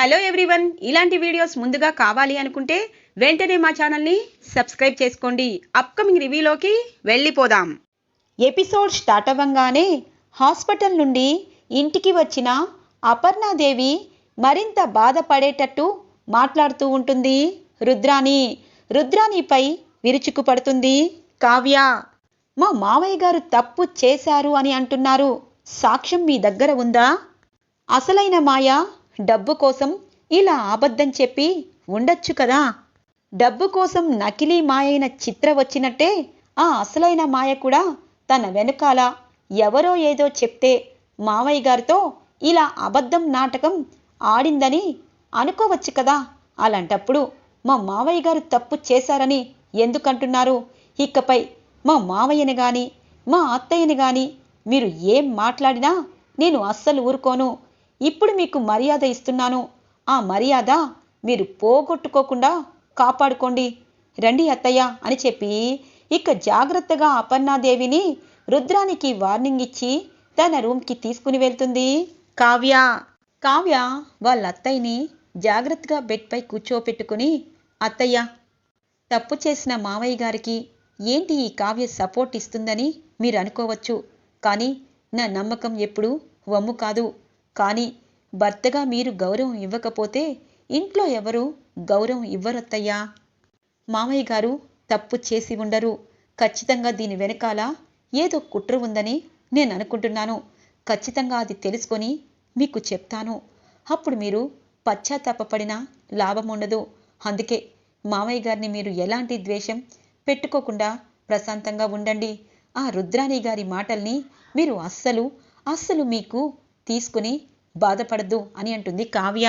Hello everyone ఇలాంటి videos ముందుగా కావాలి అనుకుంటే వెంటనే మా ఛానల్ని సబ్స్క్రైబ్ చేసుకోండి. అప్కమింగ్ రివ్యూలోకి వెళ్ళిపోదాం. ఎపిసోడ్ స్టార్ట్ అవ్వంగానే హాస్పిటల్ నుండి ఇంటికి వచ్చిన అపర్ణాదేవి మరింత బాధపడేటట్టు మాట్లాడుతూ ఉంటుంది. రుద్రాణి రుద్రాణిపై విరుచుకుపడుతుంది కావ్య. మా మావయ్య గారు తప్పు చేశారు అని అంటున్నారు. సాక్ష్యం మీ దగ్గర ఉందా? అసలైన మాయ డబ్బు కోసం ఇలా అబద్ధం చెప్పి ఉండొచ్చు కదా? డబ్బు కోసం నకిలీ మాయైన చిత్ర వచ్చినట్టే ఆ అసలైన మాయ కూడా తన వెనుకాల ఎవరో ఏదో చెప్తే మావయ్య గారితో ఇలా అబద్ధం నాటకం ఆడిందని అనుకోవచ్చు కదా? అలాంటప్పుడు మా మావయ్య గారు తప్పు చేశారని ఎందుకంటున్నారు? ఇకపై మా మావయ్యని గాని మా అత్తయ్యని గాని మీరు ఏం మాట్లాడినా నేను అస్సలు ఊరుకోను. ఇప్పుడు మీకు మర్యాద ఇస్తున్నాను. ఆ మర్యాద మీరు పోగొట్టుకోకుండా కాపాడుకోండి. రండి అత్తయ్య అని చెప్పి ఇక జాగ్రత్తగా అపర్ణాదేవిని రుద్రానికి వార్నింగ్ ఇచ్చి తన రూమ్కి తీసుకుని వెళ్తుంది. కావ్య. కావ్య వాళ్ళ అత్తయ్యని జాగ్రత్తగా బెడ్పై కూర్చోపెట్టుకుని అత్తయ్య తప్పు చేసిన మావయ్య గారికి ఏంటి ఈ కావ్య సపోర్ట్ ఇస్తుందని మీరు అనుకోవచ్చు. కానీ నా నమ్మకం ఎప్పుడూ వమ్ము కాదు. కానీ భర్తగా మీరు గౌరవం ఇవ్వకపోతే ఇంట్లో ఎవరు గౌరవం ఇవ్వరత్తయ్యా? మామయ్య గారు తప్పు చేసి ఉండరు. ఖచ్చితంగా దీని వెనకాల ఏదో కుట్ర ఉందని నేను అనుకుంటున్నాను. ఖచ్చితంగా అది తెలుసుకొని మీకు చెప్తాను. అప్పుడు మీరు పశ్చాత్తాపడినా లాభం ఉండదు. అందుకే మామయ్య గారిని మీరు ఎలాంటి ద్వేషం పెట్టుకోకుండా ప్రశాంతంగా ఉండండి. ఆ రుద్రాణి గారి మాటల్ని మీరు అస్సలు అస్సలు మీకు తీసుకుని బాధపడద్దు అని అంటుంది కావ్య.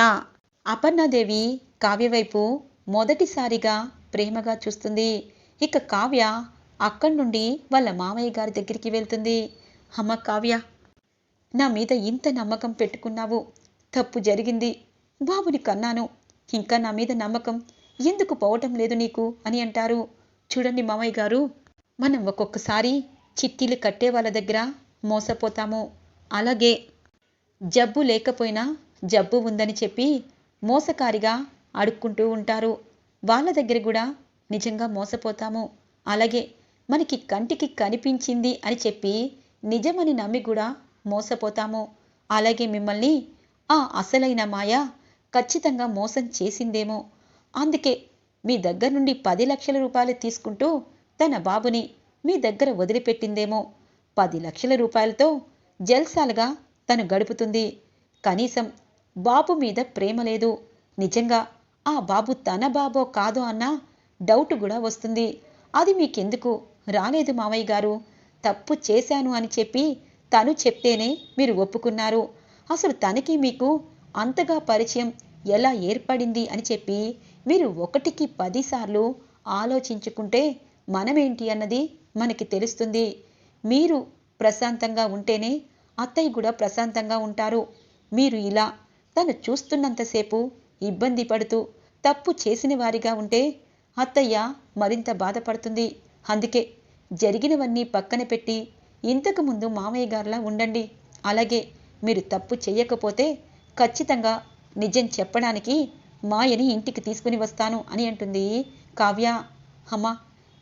అపర్ణాదేవి కావ్య వైపు మొదటిసారిగా ప్రేమగా చూస్తుంది. ఇక కావ్య అక్కడి నుండి వాళ్ళ మామయ్య గారి దగ్గరికి వెళ్తుంది. అమ్మ కావ్య నా మీద ఇంత నమ్మకం పెట్టుకున్నావు. తప్పు జరిగింది. బాబుని కన్నాను. ఇంకా నా మీద నమ్మకం ఎందుకు పోవటం లేదు నీకు అని అంటారు. చూడండి మామయ్య గారు మనం ఒక్కొక్కసారి చిట్టీలు కట్టే వాళ్ళ దగ్గర మోసపోతాము. అలాగే జబ్బు లేకపోయినా జబ్బు ఉందని చెప్పి మోసకారిగా అడుక్కుంటూ ఉంటారు. వాళ్ళ దగ్గర కూడా నిజంగా మోసపోతాము. అలాగే మనకి కంటికి కనిపించింది అని చెప్పి నిజమని నమ్మి కూడా మోసపోతాము. అలాగే మిమ్మల్ని ఆ అసలైన మాయ ఖచ్చితంగా మోసం చేసిందేమో. అందుకే మీ దగ్గర నుండి పది లక్షల రూపాయలు తీసుకుంటూ తన బాబుని మీ దగ్గర వదిలిపెట్టిందేమో. పది లక్షల రూపాయలతో జల్సాలుగా తను గడుపుతుంది. కనీసం బాబు మీద ప్రేమ లేదు. నిజంగా ఆ బాబు తన బాబో కాదో అన్న డౌట్ కూడా వస్తుంది. అది మీకెందుకు? రాలేదు మావయ్య గారు. తప్పు చేశాను అని చెప్పి తను చెప్తేనే మీరు ఒప్పుకున్నారు. అసలు తనకి మీకు అంతగా పరిచయం ఎలా ఏర్పడింది అని చెప్పి మీరు ఒకటికి పదిసార్లు ఆలోచించుకుంటే మనమేంటి అన్నది మనకి తెలుస్తుంది. మీరు ప్రశాంతంగా ఉంటేనే అత్తయ్య కూడా ప్రశాంతంగా ఉంటారు. మీరు ఇలా తను చూస్తున్నంతసేపు ఇబ్బంది పడుతూ తప్పు చేసిన వారిగా ఉంటే అత్తయ్య మరింత బాధపడుతుంది. అందుకే జరిగినవన్నీ పక్కన పెట్టి ఇంతకు ముందు మామయ్య గారిలా ఉండండి. అలాగే మీరు తప్పు చేయకపోతే ఖచ్చితంగా నిజం చెప్పడానికి మాయని ఇంటికి తీసుకుని వస్తాను అని అంటుంది కావ్య. అమ్మా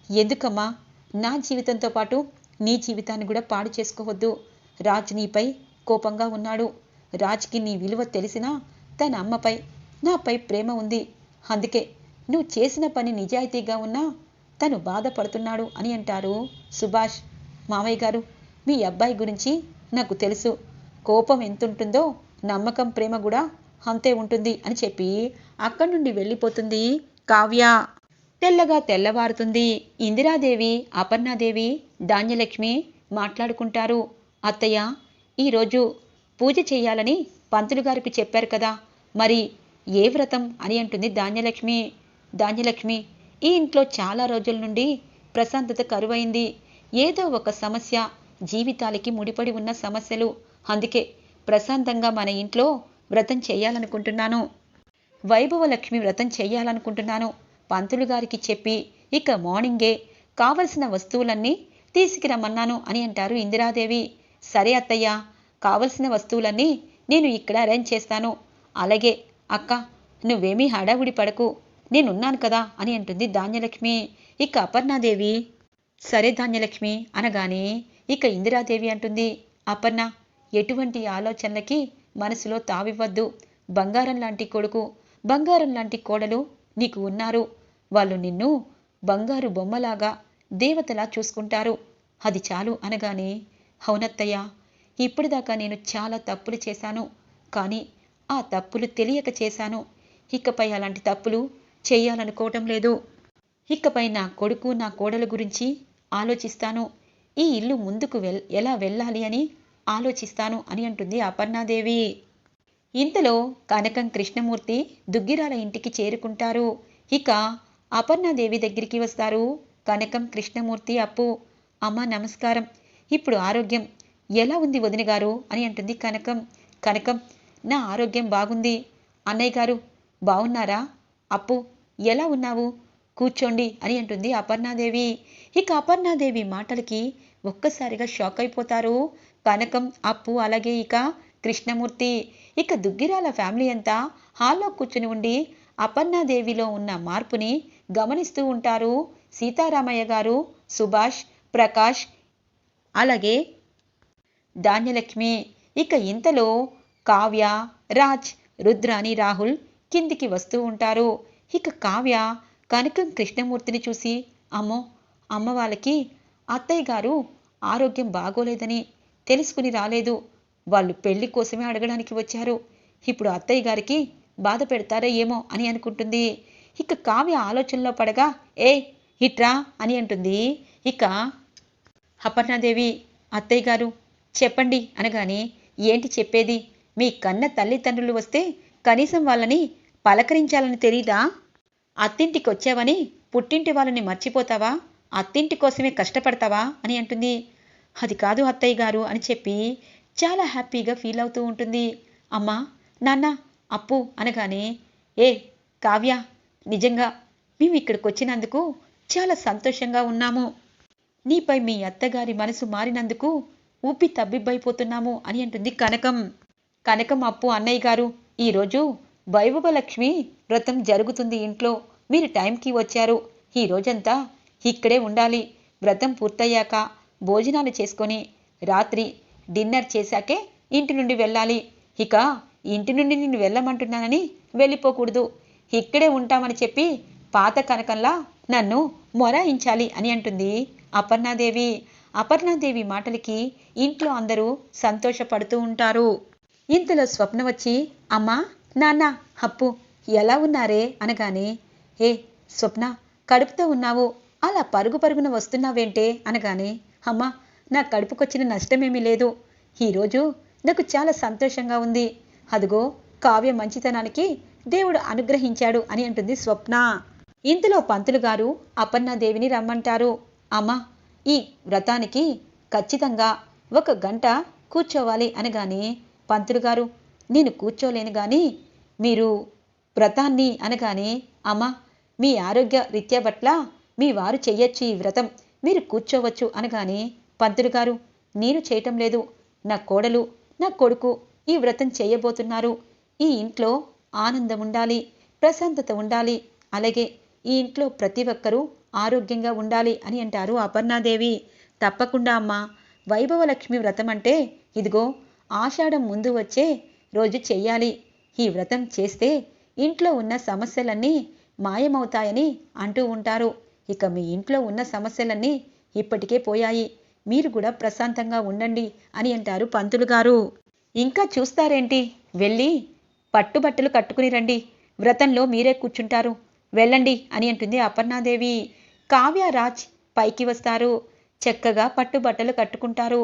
ఎందుకమ్మా? నా జీవితంతో పాటు నీ జీవితాన్ని కూడా పాడు చేసుకోవద్దు. రాజ్ నీపై కోపంగా ఉన్నాడు. రాజ్కి నీ విలువ తెలిసినా తన అమ్మపై నాపై ప్రేమ ఉంది. అందుకే నువ్వు చేసిన పని నిజాయితీగా ఉన్నా తను బాధపడుతున్నాడు అని అంటారు సుభాష్. మామయ్య గారు మీ అబ్బాయి గురించి నాకు తెలుసు. కోపం ఎంతుంటుందో నమ్మకం ప్రేమ కూడా అంతే ఉంటుంది అని చెప్పి అక్కడి నుండి వెళ్ళిపోతుంది కావ్య. తెల్లగా తెల్లవారుతుంది. ఇందిరాదేవి అపర్ణాదేవి ధాన్యలక్ష్మి మాట్లాడుకుంటారు. అత్తయ్య ఈరోజు పూజ చేయాలని పంతులు గారికి చెప్పారు కదా. మరి ఏ వ్రతం అని అంటుంది ధాన్యలక్ష్మి. ధాన్యలక్ష్మి ఈ ఇంట్లో చాలా రోజుల నుండి ప్రశాంతత కరువైంది. ఏదో ఒక సమస్య జీవితాలకి ముడిపడి ఉన్న సమస్యలు. అందుకే ప్రశాంతంగా మన ఇంట్లో వ్రతం చేయాలనుకుంటున్నాను. వైభవలక్ష్మి వ్రతం చేయాలనుకుంటున్నాను. పంతులు గారికి చెప్పి ఇక మార్నింగే కావలసిన వస్తువులన్నీ తీసుకురమ్మన్నాను అని అంటారు ఇందిరాదేవి. సరే అత్తయ్య కావలసిన వస్తువులన్నీ నేను ఇక్కడ అరేంజ్ చేస్తాను. అలాగే అక్క నువ్వేమీ హడావుడి పడకు. నేనున్నాను కదా అని అంటుంది ధాన్యలక్ష్మి. ఇక అపర్ణాదేవి. సరే ధాన్యలక్ష్మి అనగానే ఇక ఇందిరాదేవి అంటుంది. అపర్ణ ఎటువంటి ఆలోచనలకి మనసులో తావివ్వద్దు. బంగారం లాంటి కొడుకు బంగారం లాంటి కోడలు నీకు ఉన్నారు. వాళ్ళు నిన్ను బంగారు బొమ్మలాగా దేవతలా చూసుకుంటారు. అది చాలు అనగానే అవునత్తయ్య ఇప్పటిదాకా నేను చాలా తప్పులు చేశాను. కానీ ఆ తప్పులు తెలియక చేశాను. ఇకపై అలాంటి తప్పులు చేయాలనుకోవటం లేదు. ఇకపై నా కొడుకు నా కోడల గురించి ఆలోచిస్తాను. ఈ ఇల్లు ముందుకు వెల్ ఎలా వెళ్ళాలి అని ఆలోచిస్తాను అని అంటుంది అపర్ణాదేవి. ఇంతలో కనకం కృష్ణమూర్తి దుగ్గిరాల ఇంటికి చేరుకుంటారు. ఇక అపర్ణాదేవి దగ్గరికి వస్తారు. కనకం కృష్ణమూర్తి అప్పు అమ్మ నమస్కారం. ఇప్పుడు ఆరోగ్యం ఎలా ఉంది వదిన గారు అని అంటుంది కనకం. కనకం నా ఆరోగ్యం బాగుంది. అన్నయ్య గారు బాగున్నారా అప్పు ఎలా ఉన్నావు? కూర్చోండి అని అంటుంది అపర్ణాదేవి. ఇక అపర్ణాదేవి మాటలకి ఒక్కసారిగా షాక్ అయిపోతారు. కనకం అప్పు అలాగే ఇక కృష్ణమూర్తి. ఇక దుగ్గిరాల ఫ్యామిలీ అంతా హాల్లో కూర్చుని ఉండి అపర్ణాదేవిలో ఉన్న మార్పుని గమనిస్తూ ఉంటారు. సీతారామయ్య గారు సుభాష్ ప్రకాష్ అలాగే ధాన్యలక్ష్మి ఇక ఇంతలో కావ్య రాజ్ రుద్రాని రాహుల్ కిందికి వస్తూ ఉంటారు. ఇక కావ్య కనకం కృష్ణమూర్తిని చూసి అమ్మో అమ్మ వాళ్ళకి అత్తయ్య గారు ఆరోగ్యం బాగోలేదని తెలుసుకుని రాలేదు. వాళ్ళు పెళ్ళి కోసమే అడగడానికి వచ్చారు. ఇప్పుడు అత్తయ్య గారికి బాధ పెడతారో ఏమో అని అనుకుంటుంది. ఇక కావ్య ఆలోచనలో పడగా ఏ ఇట్రా అని అంటుంది. ఇక అపర్ణాదేవి అత్తయ్య గారు చెప్పండి అనగానే ఏంటి చెప్పేది? మీ కన్న తల్లిదండ్రులు వస్తే కనీసం వాళ్ళని పలకరించాలని తెలీదా? అత్తింటికి వచ్చావని పుట్టింటి వాళ్ళని మర్చిపోతావా? అత్తింటి కోసమే కష్టపడతావా? అని అంటుంది. అది కాదు అత్తయ్య గారు అని చెప్పి చాలా హ్యాపీగా ఫీల్ అవుతూ ఉంటుంది. అమ్మా నాన్న అప్పు అనగానే ఏ కావ్య నిజంగా మేము ఇక్కడికి వచ్చినందుకు చాలా సంతోషంగా ఉన్నాము. నీపై మీ అత్తగారి మనసు మారినందుకు ఊపి తబ్బిబ్బైపోతున్నాము అని అంటుంది కనకం. కనకం అప్పు అన్నయ్య గారు ఈరోజు వైభవలక్ష్మి వ్రతం జరుగుతుంది ఇంట్లో. మీరు టైంకి వచ్చారు. ఈ రోజంతా ఇక్కడే ఉండాలి. వ్రతం పూర్తయ్యాక భోజనాలు చేసుకొని రాత్రి డిన్నర్ చేశాకే ఇంటి నుండి వెళ్ళాలి. ఇక ఇంటి నుండి నిన్ను వెళ్ళమంటున్నానని వెళ్ళిపోకూడదు. ఇక్కడే ఉంటామని చెప్పి పాత కనకంలా నన్ను మొరాయించాలి అని అంటుంది. అపర్ణాదేవి అపర్ణాదేవి మాటలకి ఇంట్లో అందరూ సంతోషపడుతూ ఉంటారు. ఇంతలో స్వప్న వచ్చి అమ్మా నాన్న అప్పు ఎలా ఉన్నారే? అనగానే ఏ స్వప్న కడుపుతో ఉన్నావు. అలా పరుగు పరుగున వస్తున్నావేంటే? అనగానే అమ్మా నా కడుపుకొచ్చిన నష్టమేమీ లేదు. ఈరోజు నాకు చాలా సంతోషంగా ఉంది. అదిగో కావ్య మంచితనానికి దేవుడు అనుగ్రహించాడు అని అంటుంది స్వప్న. ఇంతలో పంతులు గారు అపర్ణాదేవిని రమ్మంటారు. అమ్మా ఈ వ్రతానికి ఖచ్చితంగా ఒక గంట కూర్చోవాలి అనగానే పంతులు గారు నేను కూర్చోలేను కానీ మీరు వ్రతాన్ని అనగానే అమ్మా మీ ఆరోగ్య రీత్యా పట్ల మీ వారు చెయ్యొచ్చు ఈ వ్రతం మీరు కూర్చోవచ్చు అనగానే పంతులు గారు నేను చేయటం లేదు నా కోడలు నా కొడుకు ఈ వ్రతం చేయబోతున్నారు ఈ ఇంట్లో ఆనందం ఉండాలి ప్రశాంతత ఉండాలి అలాగే ఈ ఇంట్లో ప్రతి ఒక్కరూ ఆరోగ్యంగా ఉండాలి అని అంటారు అపర్ణాదేవి. తప్పకుండా అమ్మా. వైభవలక్ష్మి వ్రతం అంటే ఇదిగో ఆషాఢం ముందు వచ్చే రోజు చెయ్యాలి. ఈ వ్రతం చేస్తే ఇంట్లో ఉన్న సమస్యలన్నీ మాయమవుతాయని అంటూ ఉంటారు. ఇక మీ ఇంట్లో ఉన్న సమస్యలన్నీ ఇప్పటికే పోయాయి. మీరు కూడా ప్రశాంతంగా ఉండండి అని అంటారు పంతులు గారు. ఇంకా చూస్తారేంటి? వెళ్ళి పట్టుబట్టలు కట్టుకుని రండి. వ్రతంలో మీరే కూర్చుంటారు. వెళ్ళండి అని అంటుంది అపర్ణాదేవి. కావ్య రాజ్ పైకి వస్తారు. చక్కగా పట్టుబట్టలు కట్టుకుంటారు.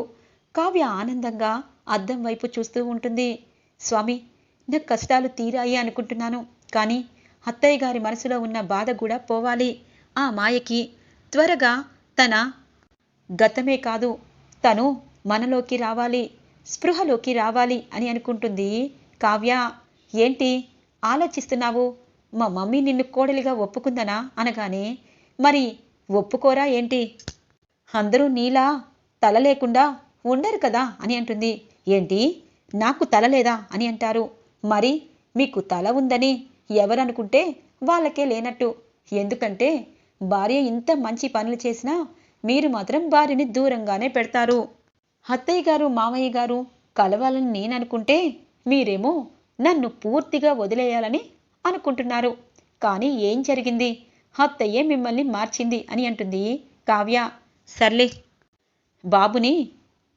కావ్య ఆనందంగా అద్దం వైపు చూస్తూ ఉంటుంది. స్వామి నా కష్టాలు తీరాయి అనుకుంటున్నాను. కానీ అత్తయ్య గారి మనసులో ఉన్న బాధ కూడా పోవాలి. ఆ మాయకి త్వరగా తన గతమే కాదు తను మనలోకి రావాలి స్పృహలోకి రావాలి అని అనుకుంటుంది కావ్య. ఏంటి? ఆలోచిస్తున్నావు? మా మమ్మీ నిన్ను కోడలిగా ఒప్పుకుందనా? అనగానే మరి ఒప్పుకోరా ఏంటి? అందరూ నీలా తల లేకుండా ఉండరు కదా? అని అంటుంది. ఏంటి? నాకు తల లేదా? అని అంటారు. మరి మీకు తల ఉందని ఎవరనుకుంటే వాళ్ళకే లేనట్టు. ఎందుకంటే భార్య ఇంత మంచి పనులు చేసినా మీరు మాత్రం భార్యని దూరంగానే పెడతారు. అత్తయ్య గారు మామయ్య గారు కలవాలని నేననుకుంటే మీరేమో నన్ను పూర్తిగా వదిలేయాలని అనుకుంటున్నారు. కానీ ఏం జరిగింది? అత్తయ్యే మిమ్మల్ని మార్చింది అని అంటుంది కావ్య. సర్లే బాబుని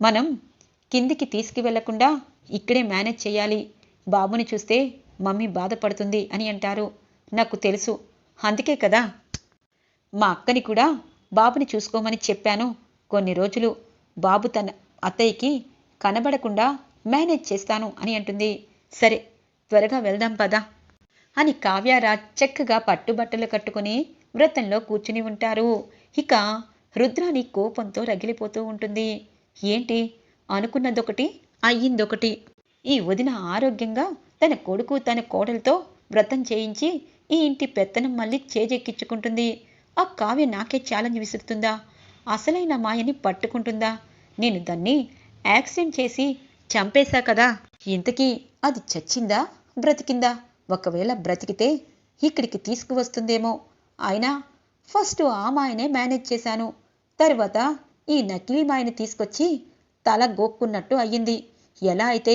మనం కిందికి తీసుకువెళ్ళకుండా ఇక్కడే మేనేజ్ చేయాలి. బాబుని చూస్తే మమ్మీ బాధపడుతుంది అని అంటారు. నాకు తెలుసు. అందుకే కదా. మా అక్కని కూడా బాబుని చూసుకోమని చెప్పాను కొన్ని రోజులు. బాబు తన అత్తయ్యకి కనబడకుండా మేనేజ్ చేస్తాను అని అంటుంది. సరే త్వరగా వెళ్దాం పదా. అని కావ్యారాజ్ చక్కగా పట్టుబట్టలు కట్టుకుని వ్రతంలో కూర్చుని ఉంటారు. ఇక రుద్రాని కోపంతో రగిలిపోతూ ఉంటుంది. ఏంటి? అనుకున్నదొకటి అయ్యిందొకటి. ఈ వదిన ఆరోగ్యంగా తన కొడుకు తన కోడలతో వ్రతం చేయించి ఈ ఇంటి పెత్తనం మళ్ళీ చేజెక్కించుకుంటుంది. ఆ కావ్య నాకే ఛాలెంజ్ విసురుతుందా? అసలైన మాయని పట్టుకుంటుందా? నేను దాన్ని యాక్సిడెంట్ చేసి చంపేశా కదా? ఇంతకీ అది చచ్చిందా? బ్రతికిందా? ఒకవేళ బ్రతికితే ఇక్కడికి తీసుకువస్తుందేమో. అయినా ఫస్ట్ ఆ మాయనే మేనేజ్ చేశాను. తర్వాత ఈ నకిలీ మాయని తీసుకొచ్చి తల గోక్కున్నట్టు అయ్యింది. ఎలా అయితే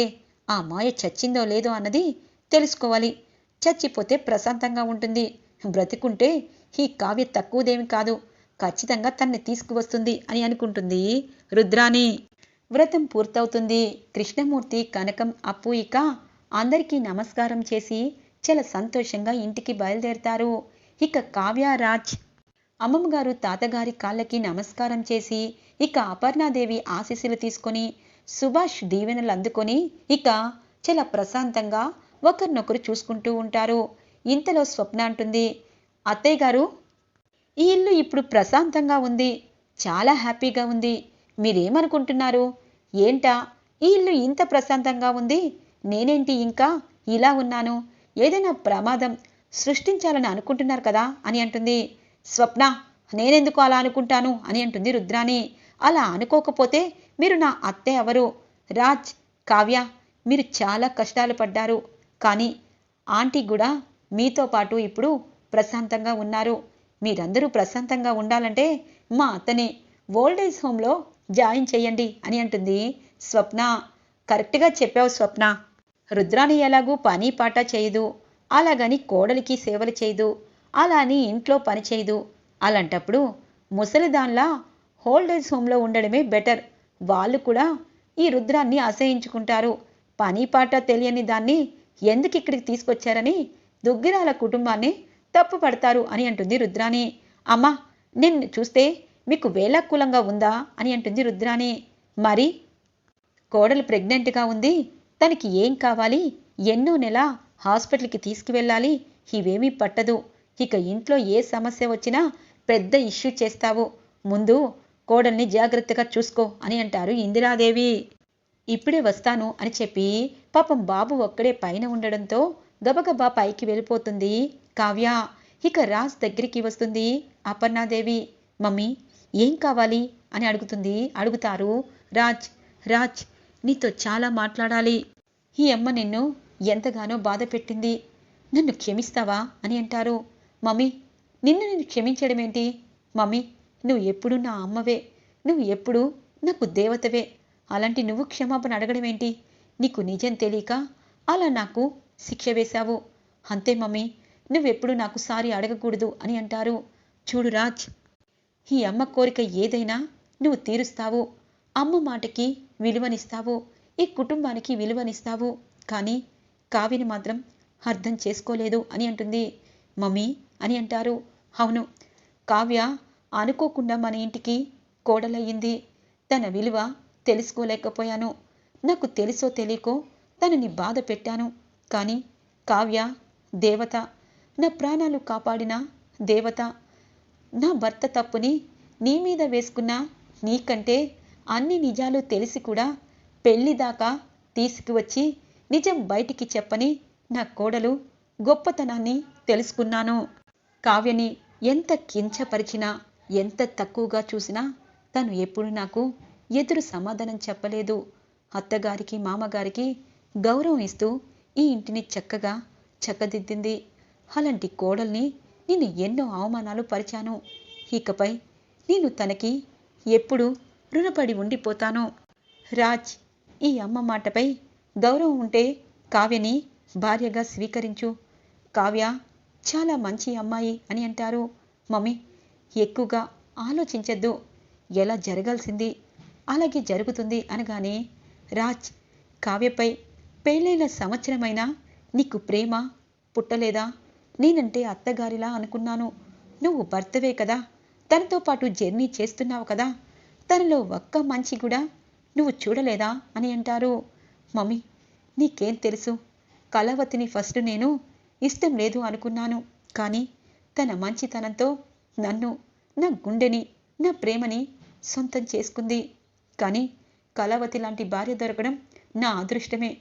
ఆ మాయ చచ్చిందో లేదో అన్నది తెలుసుకోవాలి. చచ్చిపోతే ప్రశాంతంగా ఉంటుంది. బ్రతికుంటే ఈ కావ్య తక్కువదేమి కాదు. ఖచ్చితంగా తన్ని తీసుకువస్తుంది అని అనుకుంటుంది రుద్రాణి. వ్రతం పూర్తవుతుంది. కృష్ణమూర్తి కనకం అప్పు ఇక అందరికీ నమస్కారం చేసి చాలా సంతోషంగా ఇంటికి బయలుదేరతారు. ఇక కావ్యరాజ్. అమ్మమ్మగారు తాతగారి కాళ్ళకి నమస్కారం చేసి ఇక అపర్ణాదేవి ఆశీస్సులు తీసుకొని సుభాష్ దీవెనలు అందుకొని ఇక చాలా ప్రశాంతంగా ఒకరినొకరు చూసుకుంటూ ఉంటారు. ఇంతలో స్వప్న అంటుంది అత్తయ్య గారు ఈ ఇల్లు ఇప్పుడు ప్రశాంతంగా ఉంది. చాలా హ్యాపీగా ఉంది. మీరేమనుకుంటున్నారు? ఏంటా? ఈ ఇల్లు ఇంత ప్రశాంతంగా ఉంది. నేనేంటి ఇంకా ఇలా ఉన్నాను? ఏదైనా ప్రమాదం సృష్టించాలని అనుకుంటున్నారు కదా అని అంటుంది. స్వప్న నేనెందుకు అలా అనుకుంటాను అని అంటుంది రుద్రాని అలా అనుకోకపోతే మీరు నా అత్తే ఎవరు? రాజ్ కావ్య మీరు చాలా కష్టాలు పడ్డారు. కానీ ఆంటీ కూడా మీతో పాటు ఇప్పుడు ప్రశాంతంగా ఉన్నారు. మీరందరూ ప్రశాంతంగా ఉండాలంటే మా అత్తని ఓల్డేజ్ హోమ్లో జాయిన్ చేయండి అని అంటుంది స్వప్న. కరెక్ట్గా చెప్పావు స్వప్న. రుద్రాని ఎలాగూ పని పాట చేయదు అలాగని కోడలికి సేవలు చేయదు అలా అని ఇంట్లో పని చేయదు. అలాంటప్పుడు ముసలిదాన్లా హోల్డేజ్ హోమ్లో ఉండడమే బెటర్. వాళ్ళు కూడా ఈ రుద్రాన్ని అసహించుకుంటారు పని పాట తెలియని దాన్ని ఎందుకు ఇక్కడికి తీసుకొచ్చారని దుగ్గిరాల కుటుంబాన్ని తప్పు పడతారు అని అంటుంది రుద్రాణి. అమ్మా నిన్ను చూస్తే మీకు వేలాకులంగా ఉందా అని అంటుంది రుద్రాణి. మరి కోడలు ప్రెగ్నెంట్గా ఉంది తనకి ఏం కావాలి? ఎన్నో నెల హాస్పిటల్కి తీసుకువెళ్ళాలి. ఇవేమీ పట్టదు. ఇక ఇంట్లో ఏ సమస్య వచ్చినా పెద్ద ఇష్యూ చేస్తావు. ముందు కోడల్ని జాగ్రత్తగా చూసుకో అని అంటారు ఇందిరాదేవి. ఇప్పుడే వస్తాను అని చెప్పి పాపం బాబు ఒక్కడే పైన ఉండడంతో గబగబా పైకి వెళ్ళిపోతుంది కావ్య. ఇక రాజ్ దగ్గరికి వస్తుంది అపర్ణాదేవి. మమ్మీ ఏం కావాలి? అని అడుగుతుంది అడుగుతారు రాజ్. రాజ్ నీతో చాలా మాట్లాడాలి. ఈ అమ్మ నిన్ను ఎంతగానో బాధ పెట్టింది. నన్ను క్షమిస్తావా? అని అంటారు. మమ్మీ నిన్ను నేను క్షమించడం ఏంటి? మమ్మీ నువ్వు ఎప్పుడు నా అమ్మవే. నువ్వు ఎప్పుడు నాకు దేవతవే. అలాంటి నువ్వు క్షమాపణ అడగడం ఏంటి? నీకు నిజం తెలియక అలా నాకు శిక్ష వేశావు. అంతే మమ్మీ నువ్వెప్పుడు నాకు సారి అడగకూడదు అని అంటారు. చూడు రాజ్ ఈ అమ్మ కోరిక ఏదైనా నువ్వు తీరుస్తావు. అమ్మ మాటకి విలువనిస్తావు. ఈ కుటుంబానికి విలువనిస్తావు. కానీ కావిని మాత్రం అర్థం చేసుకోలేదు అని అంటుంది. మమ్మీ అని అంటారు. అవును కావ్య అనుకోకుండా మన ఇంటికి కోడలయ్యింది. తన విలువ తెలుసుకోలేకపోయాను. నాకు తెలుసో తెలియకో తనని బాధ పెట్టాను. కానీ కావ్య దేవత నా ప్రాణాలు కాపాడిన దేవత. నా భర్త తప్పుని నీ మీద వేసుకున్న నీకంటే అన్ని నిజాలు తెలిసి కూడా పెళ్ళి దాకా తీసుకువచ్చి నిజం బయటికి చెప్పని నా కోడలు గొప్పతనాన్ని తెలుసుకున్నాను. కావ్యని ఎంత కించపరిచినా ఎంత తక్కువగా చూసినా తను ఎప్పుడు నాకు ఎదురు సమాధానం చెప్పలేదు. అత్తగారికి మామగారికి గౌరవం ఇస్తూ ఈ ఇంటిని చక్కగా చక్కదిద్దింది. అలాంటి కోడల్ని నేను ఎన్నో అవమానాలు పరిచాను. ఇకపై నేను తనకి ఎప్పుడు రుణపడి ఉండిపోతాను. రాజ్ ఈ అమ్మ మాటపై గౌరవం ఉంటే కావ్యని భార్యగా స్వీకరించు. కావ్య చాలా మంచి అమ్మాయి అని అంటారు. మమ్మీ ఎక్కువగా ఆలోచించద్దు. ఎలా జరగాల్సింది? అలాగే జరుగుతుంది అనగానే రాజ్ కావ్యపై పెళ్ళైన సంవత్సరమైనా నీకు ప్రేమ పుట్టలేదా? నేనంటే అత్తగారిలా అనుకున్నాను. నువ్వు భర్తవే కదా. తనతో పాటు జర్నీ చేస్తున్నావు కదా. తనలో ఒక్క మంచి కూడా నువ్వు చూడలేదా? అని అంటారు. మమ్మీ నీకేం తెలుసు? కళావతిని ఫస్ట్ నేను ఇష్టం లేదు అనుకున్నాను. కానీ తన మంచితనంతో నన్ను నా గుండెని నా ప్రేమని సొంతం చేసుకుంది. కానీ కళావతి లాంటి భార్య దొరకడం నా అదృష్టమే.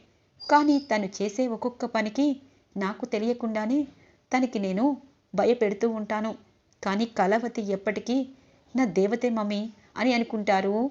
కానీ తను చేసే ఒక్కొక్క పనికి నాకు తెలియకుండానే తనకి నేను భయపెడుతూ ఉంటాను. కానీ కళావతి ఎప్పటికీ నా దేవతే మమ్మీ అని అనుకుంటారు